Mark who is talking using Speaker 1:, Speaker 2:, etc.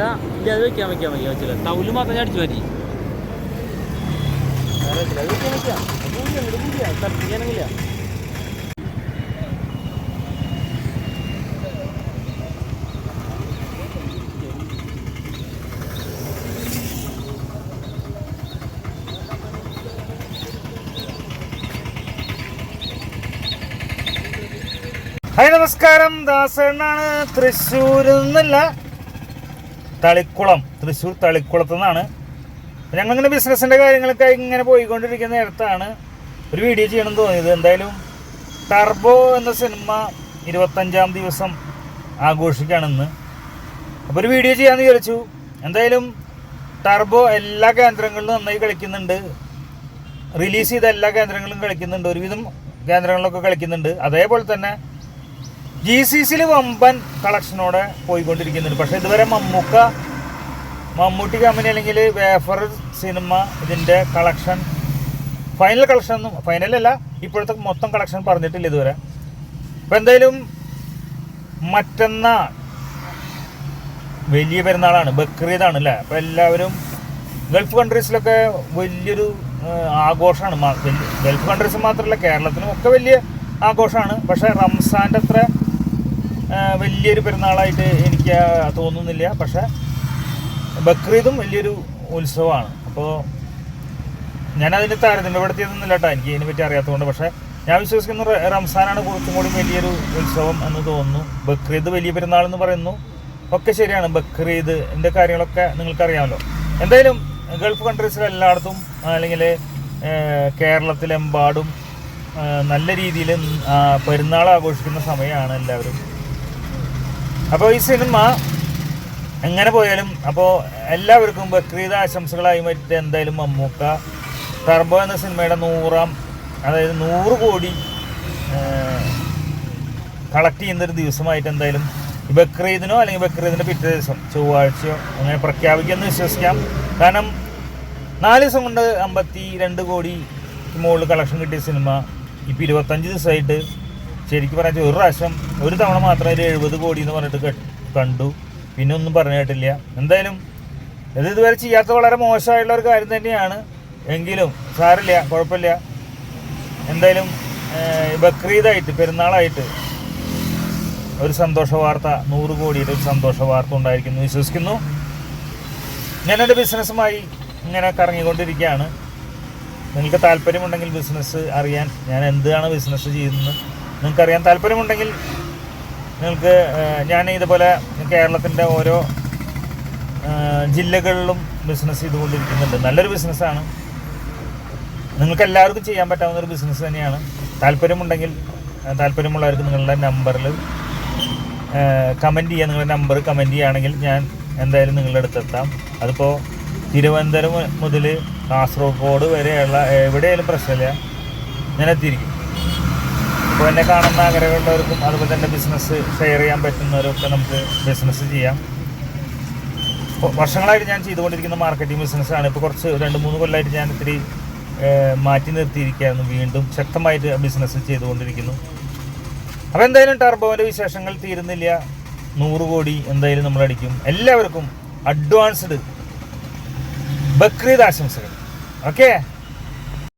Speaker 1: ഇല്ല അത് വെക്കാൻ വെക്കാൻ വയ്യ വെച്ചില്ല. തൗൽ മാത്രം ഞാൻ അടിച്ചു പോയില്ല. തർക്കിക്കാനൊന്നുമില്ല.
Speaker 2: ഹായ് നമസ്കാരം. ദാസണ്ണാണ് തൃശ്ശൂരിൽ നിന്നല്ല. തളിക്കുളം തൃശ്ശൂർ തളിക്കുളത്തു നിന്നാണ്. ഞങ്ങളിങ്ങനെ ബിസിനസ്സിന്റെ കാര്യങ്ങളൊക്കെ ഇങ്ങനെ പോയിക്കൊണ്ടിരിക്കുന്ന നേരത്താണ് ഒരു വീഡിയോ ചെയ്യണം തോന്നിയത്. എന്തായാലും ടർബോ എന്ന സിനിമ ഇരുപത്തഞ്ചാം ദിവസം ആഘോഷിക്കുകയാണെന്ന് അപ്പോൾ ഒരു വീഡിയോ ചെയ്യാമെന്ന് വിചാരിച്ചു. എന്തായാലും ടർബോ എല്ലാ കേന്ദ്രങ്ങളിലും നന്നായി കളിക്കുന്നുണ്ട്. റിലീസ് ചെയ്ത എല്ലാ കേന്ദ്രങ്ങളിലും കളിക്കുന്നുണ്ട്. ഒരുവിധം കേന്ദ്രങ്ങളിലൊക്കെ കളിക്കുന്നുണ്ട്. അതേപോലെ തന്നെ ജി സി സിയിൽ വമ്പൻ കളക്ഷനോടെ പോയിക്കൊണ്ടിരിക്കുന്നുണ്ട്. പക്ഷെ ഇതുവരെ മമ്മൂക്ക മമ്മൂട്ടി കമ്പനി അല്ലെങ്കിൽ വേഫർ സിനിമ ഇതിന്റെ കളക്ഷൻ ഫൈനൽ കളക്ഷൻ ഒന്നും ഫൈനലല്ല ഇപ്പോഴത്തെ മൊത്തം കളക്ഷൻ പറഞ്ഞിട്ടില്ല ഇതുവരെ. അപ്പം എന്തായാലും മറ്റന്നാൾ വലിയ പെരുന്നാളാണ് ബക്രീദാണ് അല്ലേ? അപ്പം എല്ലാവരും ഗൾഫ് കൺട്രീസിലൊക്കെ വലിയൊരു ആഘോഷമാണ്. ഗൾഫ് കൺട്രീസ് മാത്രമല്ല കേരളത്തിനും ഒക്കെ വലിയ ആഘോഷമാണ്. പക്ഷേ റംസാന്റെ അത്ര വലിയൊരു പെരുന്നാളായിട്ട് എനിക്ക് തോന്നുന്നില്ല. പക്ഷേ ബക്രീദും വലിയൊരു ഉത്സവമാണ്. അപ്പോൾ ഞാനതിന് താരതമ്യപ്പെടുത്തിയതൊന്നുമില്ല കേട്ടോ എനിക്ക് ഇതിനെ പറ്റി അറിയാത്തതുകൊണ്ട്. പക്ഷേ ഞാൻ വിശ്വസിക്കുന്ന റംസാനാണ് കുറച്ചും കൂടി വലിയൊരു ഉത്സവം എന്ന് തോന്നുന്നു. ബക്രീദ് വലിയ പെരുന്നാൾ എന്ന് പറയുന്നു. ഒക്കെ ശരിയാണ്. ബക്രീദ് എന്റെ കാര്യങ്ങളൊക്കെ നിങ്ങൾക്കറിയാമല്ലോ. എന്തായാലും ഗൾഫ് കൺട്രീസിൽ എല്ലായിടത്തും അല്ലെങ്കിൽ കേരളത്തിലെമ്പാടും നല്ല രീതിയിൽ പെരുന്നാൾ ആഘോഷിക്കുന്ന സമയമാണ് എല്ലാവരും അപ്പോൾ ഈ സിനിമ എങ്ങനെ പോയാലും അപ്പോൾ എല്ലാവർക്കും ബക്രീദ് ആശംസകളായി മറ്റേ എന്തായാലും മമ്മൂക്ക. ടർബോ എന്ന സിനിമയുടെ നൂറാം അതായത് നൂറ് കോടി കളക്ട് ചെയ്യുന്ന ഒരു ദിവസമായിട്ട് എന്തായാലും ബക്രീദിനോ അല്ലെങ്കിൽ ബക്രീദിന്റെ പിറ്റേ ദിവസം ചൊവ്വാഴ്ചയോ അങ്ങനെ പ്രഖ്യാപിക്കുമെന്ന് വിശ്വസിക്കാം. കാരണം നാല് ദിവസം കൊണ്ട് അമ്പത്തി രണ്ട് കോടി മുകളിൽ കളക്ഷൻ കിട്ടിയ സിനിമ ഇപ്പം ഇരുപത്തഞ്ച് ദിവസമായിട്ട് ശരിക്കും പറഞ്ഞാൽ ഒരു പ്രാവശ്യം ഒരു തവണ മാത്രമേ ഒരു എഴുപത് കോടി എന്ന് പറഞ്ഞിട്ട് കണ്ടു. പിന്നെ ഒന്നും പറഞ്ഞു കേട്ടില്ല. എന്തായാലും ഇത് ഇതുവരെ ചെയ്യാത്ത വളരെ മോശമായിട്ടുള്ള ഒരു കാര്യം തന്നെയാണ്. എങ്കിലും സാറില്ല കുഴപ്പമില്ല. എന്തായാലും ബക്രീദായിട്ട് പെരുന്നാളായിട്ട് ഒരു സന്തോഷ വാർത്ത നൂറ് കോടിയുടെ ഒരു സന്തോഷ വാർത്ത ഉണ്ടായിരിക്കുന്നു വിശ്വസിക്കുന്നു. ഞാൻ എന്റെ ബിസിനസ്സുമായി ഇങ്ങനെ കറങ്ങിക്കൊണ്ടിരിക്കുകയാണ്. നിങ്ങൾക്ക് താല്പര്യമുണ്ടെങ്കിൽ ബിസിനസ് അറിയാൻ ഞാൻ എന്താണ് ബിസിനസ് ചെയ്യുന്നത്? നിങ്ങൾക്കറിയാൻ താല്പര്യമുണ്ടെങ്കിൽ നിങ്ങൾക്ക് ഞാൻ ഇതുപോലെ കേരളത്തിന്റെ ഓരോ ജില്ലകളിലും ബിസിനസ് ചെയ്തുകൊണ്ടിരിക്കുന്നുണ്ട്. നല്ലൊരു ബിസിനസ്സാണ് നിങ്ങൾക്ക് എല്ലാവർക്കും ചെയ്യാൻ പറ്റാവുന്ന ഒരു ബിസിനസ് തന്നെയാണ്. താല്പര്യമുണ്ടെങ്കിൽ താല്പര്യമുള്ളവർക്ക് നിങ്ങളുടെ നമ്പറിൽ കമന്റ് ചെയ്യുക നിങ്ങളുടെ നമ്പർ കമന്റ് ചെയ്യുകയാണെങ്കിൽ ഞാൻ എന്തായാലും നിങ്ങളുടെ അടുത്തെത്താം അതിപ്പോൾ തിരുവനന്തപുരം മുതൽ കാസർഗോഡ് വരെയുള്ള എവിടെയായാലും പ്രശ്നമില്ല. ഞാൻ എത്തിയിരിക്കും. അപ്പോൾ എന്നെ കാണുന്ന ആഗ്രഹമുള്ളവർക്കും അതുപോലെ തന്നെ ബിസിനസ് ഷെയർ ചെയ്യാൻ പറ്റുന്നവരൊക്കെ നമുക്ക് ബിസിനസ് ചെയ്യാം. വർഷങ്ങളായിട്ട് ഞാൻ ചെയ്തുകൊണ്ടിരിക്കുന്ന മാർക്കറ്റിംഗ് ബിസിനസ്സാണ് ഇപ്പോൾ കുറച്ച് രണ്ട് മൂന്ന് കൊല്ലമായിട്ട് ഞാൻ ഇത്തിരി മാറ്റി നിർത്തിയിരിക്കുകയായിരുന്നു വീണ്ടും. ശക്തമായിട്ട് ബിസിനസ് ചെയ്തുകൊണ്ടിരിക്കുന്നു. അപ്പോൾ എന്തായാലും ടർബോന്റെ വിശേഷങ്ങൾ തീരുന്നില്ല. നൂറ് കോടി എന്തായാലും നമ്മൾ അടിക്കും. എല്ലാവർക്കും അഡ്വാൻസ്ഡ് ബക്രീദ് ആശംസകൾ. ഓക്കെ